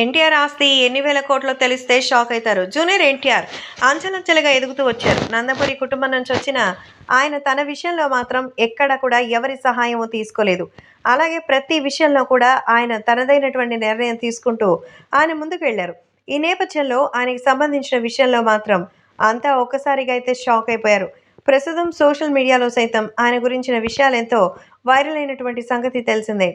ఎన్టీఆర్ ఆస్తి ఎన్ని వేల కోట్లో తెలిస్తే షాక్ అవుతారు. జూనియర్ ఎన్టీఆర్ అంచెలంచెలుగా ఎదుగుతూ వచ్చారు. నందపురి కుటుంబం నుంచి వచ్చిన ఆయన తన విషయంలో మాత్రం ఎక్కడ కూడా ఎవరి సహాయం తీసుకోలేదు. అలాగే ప్రతి విషయంలో కూడా ఆయన తనదైనటువంటి నిర్ణయం తీసుకుంటూ ఆయన ముందుకు వెళ్ళారు. ఈ నేపథ్యంలో ఆయనకి సంబంధించిన విషయంలో మాత్రం అంతా ఒక్కసారిగా అయితే షాక్ అయిపోయారు. ప్రస్తుతం సోషల్ మీడియాలో సైతం ఆయన గురించిన విషయాలెంతో వైరల్ అయినటువంటి సంగతి తెలిసిందే.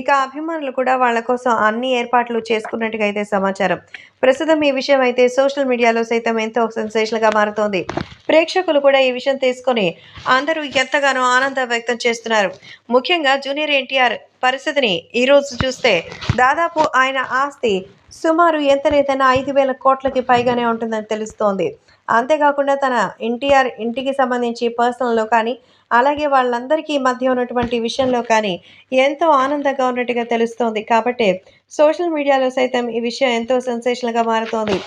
ఇక అభిమానులు కూడా వాళ్ళ కోసం అన్ని ఏర్పాట్లు చేసుకున్నట్టుగా అయితే సమాచారం. ప్రస్తుతం ఈ విషయం అయితే సోషల్ మీడియాలో సైతం ఎంతో సెన్సేషన్గా మారుతోంది. ప్రేక్షకులు కూడా ఈ విషయం తీసుకొని అందరూ ఎంతగానో ఆనందం వ్యక్తం చేస్తున్నారు. ముఖ్యంగా జూనియర్ ఎన్టీఆర్ పరిస్థితిని ఈరోజు చూస్తే దాదాపు ఆయన ఆస్తి సుమారు ఎంత లేదన్నా ఐదు వేల కోట్లకి పైగానే ఉంటుందని తెలుస్తోంది. అంతేకాకుండా తన ఎన్టీఆర్ ఇంటికి సంబంధించి పర్సనల్లో కానీ అలాగే వాళ్ళందరికీ మధ్య ఉన్నటువంటి విషయంలో కానీ ఎంతో ఆనందంగా ఉన్నట్టుగా తెలుస్తోంది. కాబట్టి సోషల్ మీడియాలో సైతం ఈ విషయం ఎంతో సెన్సేషన్గా మారుతోంది.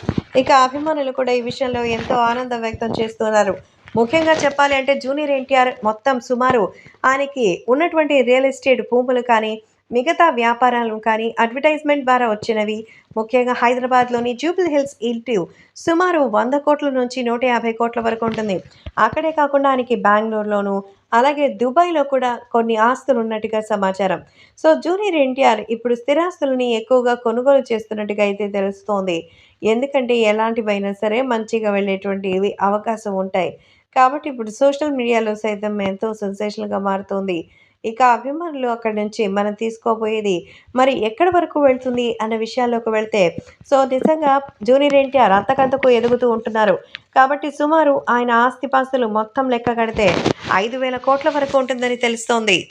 ఇక అభిమానులు కూడా ఈ విషయంలో ఎంతో ఆనందం వ్యక్తం చేస్తున్నారు. ముఖ్యంగా చెప్పాలి అంటే జూనియర్ ఎన్టీఆర్ మొత్తం సుమారు ఆయనకి ఉన్నటువంటి రియల్ ఎస్టేట్ భూములు కానీ మిగతా వ్యాపారాలు కానీ అడ్వర్టైజ్మెంట్ ద్వారా వచ్చినవి. ముఖ్యంగా హైదరాబాద్లోని జూబిల్ హిల్స్ ఇల్టు సుమారు వంద కోట్ల నుంచి నూట యాభై కోట్ల వరకు ఉంటుంది. అక్కడే కాకుండా ఆయనకి బెంగళూరులోను అలాగే దుబాయ్లో కూడా కొన్ని ఆస్తులు ఉన్నట్టుగా సమాచారం. సో జూనియర్ ఎన్టీఆర్ ఇప్పుడు స్థిరాస్తులని ఎక్కువగా కొనుగోలు చేస్తున్నట్టుగా అయితే తెలుస్తోంది. ఎందుకంటే ఎలాంటివైనా సరే మంచిగా వెళ్ళేటువంటి అవకాశం ఉంటాయి. కాబట్టి ఇప్పుడు సోషల్ మీడియాలో సైతం ఎంతో సెన్సేషన్గా మారుతోంది. ఇక అభిమానులు అక్కడి నుంచి మనం తీసుకోబోయేది మరి ఎక్కడి వరకు వెళ్తుంది అన్న విషయాల్లోకి వెళ్తే సో నిజంగా జూనియర్ ఎన్టీఆర్ అంతకంతకు ఎదుగుతూ ఉంటున్నారు. కాబట్టి సుమారు ఆయన ఆస్తిపాస్తులు మొత్తం లెక్క కడితే ఐదు వేల కోట్ల వరకు ఉంటుందని తెలుస్తోంది.